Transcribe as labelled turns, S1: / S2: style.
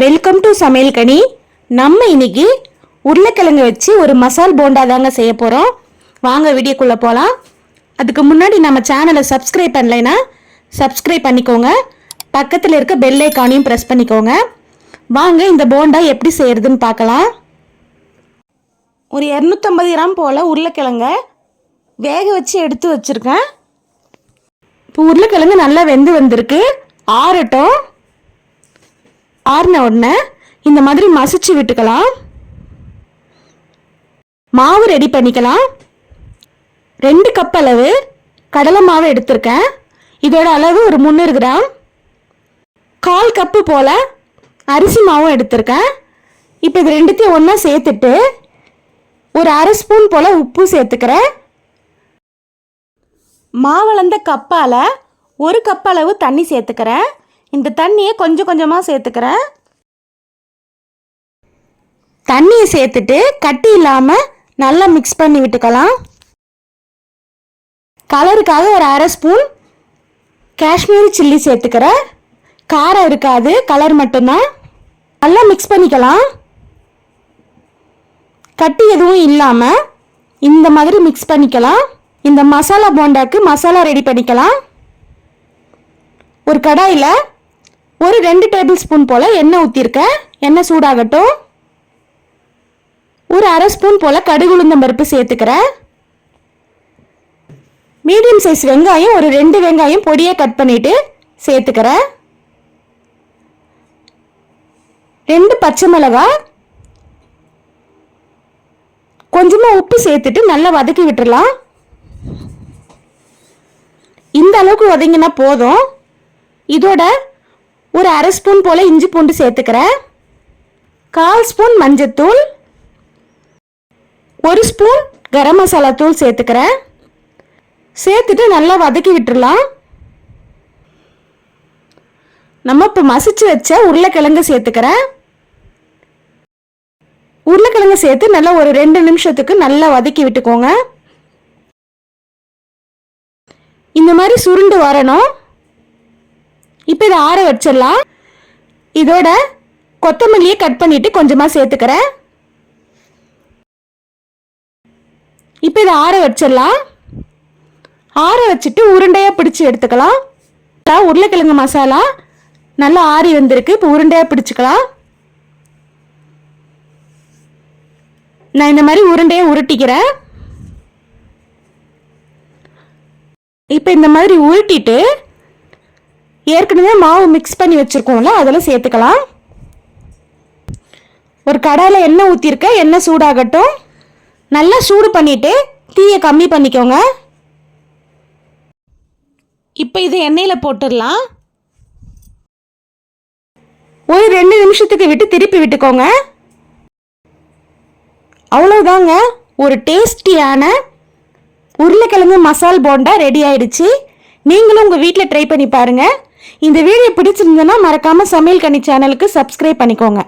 S1: Welcome to சமையல் கனி. நம்ம இன்னைக்கு உருளைக்கிழங்கு வச்சு ஒரு மசால் போண்டா தாங்க செய்ய போகிறோம் வாங்க வீடியோக்குள்ளே போகலாம் அதுக்கு முன்னாடி நம்ம சேனலை சப்ஸ்கிரைப் பண்ணலைன்னா சப்ஸ்கிரைப் பண்ணிக்கோங்க. பக்கத்தில் இருக்க பெல் ஐக்கானையும் ப்ரெஸ் பண்ணிக்கோங்க. வாங்க இந்த போண்டா எப்படி செய்யறதுன்னு பார்க்கலாம். ஒரு இரநூத்தம்பது கிராம் போல் உருளைக்கிழங்க வேக வச்சு எடுத்து வச்சுருக்கேன். இப்போ உருளைக்கிழங்கு நல்லா வெந்து வந்திருக்கு. ஆறட்டும். ஆறின உடனே இந்த மாதிரி மசிச்சு விட்டுக்கலாம். மாவு ரெடி பண்ணிக்கலாம். ரெண்டு கப் அளவு கடலை மாவு எடுத்திருக்கேன். இதோட அளவு ஒரு முந்நூறு கிராம். கால் கப்பு போல் அரிசி மாவும் எடுத்திருக்கேன். இப்போ இது ரெண்டுத்தையும் ஒன்றா சேர்த்துட்டு ஒரு அரை ஸ்பூன் போல் உப்பு சேர்த்துக்கிறேன். மாவளந்த கப்பால் ஒரு கப் அளவு தண்ணி சேர்த்துக்கிறேன். இந்த தண்ணியை கொஞ்சம் கொஞ்சமாக சேர்த்துக்கிறேன். தண்ணியை சேர்த்துட்டு கட்டி இல்லாமல் நல்லா மிக்ஸ் பண்ணி விட்டுக்கலாம். கலருக்காக ஒரு அரை ஸ்பூன் காஷ்மீரி சில்லி சேர்த்துக்கிறேன். காரம் இருக்காது கலர் மட்டும்தான். நல்லா மிக்ஸ் பண்ணிக்கலாம். கட்டி எதுவும் இல்லாமல் இந்த மாதிரி மிக்ஸ் பண்ணிக்கலாம். இந்த மசாலா போண்டாக்கு மசாலா ரெடி பண்ணிக்கலாம். ஒரு கடாயில் ஒரு ரெண்டு டேபிள் ஸ்பூன் போல் எண்ணெய் ஊற்றிருக்கேன் எண்ணெய் சூடாகட்டும். ஒரு அரை ஸ்பூன் போல் கடுகு உளுந்தம் பருப்பு சேர்த்துக்கிறேன் மீடியம் சைஸ் வெங்காயம் ஒரு ரெண்டு வெங்காயம் பொடியாக கட் பண்ணிட்டு சேர்த்துக்கிறேன் ரெண்டு பச்சை மிளகாய் கொஞ்சமாக உப்பு சேர்த்துட்டு நல்லா வதக்கி விட்டுறலாம். இந்த அளவுக்கு வதங்கினா போதும். இதோட ஒரு அரை ஸ்பூன் போல் இஞ்சி பூண்டு சேர்த்துக்கிறேன் கால் ஸ்பூன் மஞ்சத்தூள் ஒரு ஸ்பூன் கரம் மசாலா தூள் சேர்த்துக்கிறேன் சேர்த்துட்டு நல்லா வதக்கி விட்டுடலாம் நம்ம இப்போ மசிச்சு வச்ச உருளைக்கிழங்கு சேர்த்துக்கிறேன் உருளைக்கிழங்கு சேர்த்து நல்லா ஒரு ரெண்டு நிமிஷத்துக்கு நல்லா வதக்கி விட்டுக்கோங்க. இந்த மாதிரி சுருண்டு வரணும். இப்போ இதை ஆற வச்சிடலாம். இதோட கொத்தமல்லியை கட் பண்ணிட்டு கொஞ்சமாக சேர்த்துக்கிறேன். இப்போ இதை ஆற வச்சிடலாம். ஆற வச்சுட்டு உருண்டையாக பிடிச்சி எடுத்துக்கலாம். உருளைக்கிழங்கு மசாலா நல்லா ஆறி வந்திருக்கு. இப்போ உருண்டையாக பிடிச்சிக்கலாம். நான் இந்த மாதிரி உருண்டையை உருட்டிக்கிறேன். இப்போ இந்த மாதிரி உருட்டிட்டு ஏற்கனவே மாவு மிக்ஸ் பண்ணி வச்சுருக்கோம்ல அதெல்லாம் சேர்த்துக்கலாம். ஒரு கடாயில் எண்ணெய் ஊற்றிருக்கேன் எண்ணெய் சூடாகட்டும். நல்லா சூடு பண்ணிவிட்டு தீயை கம்மி பண்ணிக்கோங்க. இப்போ இதை எண்ணெயில் போட்டுடலாம். ஒரு ரெண்டு நிமிஷத்துக்கு விட்டு திருப்பி விட்டுக்கோங்க. அவ்வளோதாங்க ஒரு டேஸ்டியான உருளைக்கிழங்கு மசால் போண்டா ரெடி ஆயிடுச்சு. நீங்களும் உங்கள் வீட்டில் ட்ரை பண்ணி பாருங்கள் இந்த வீடியோ பிடிச்சிருந்ததுன்னா மறக்காமல் சமையல் கனி சேனலுக்கு சப்ஸ்கிரைப் பண்ணிக்கோங்க.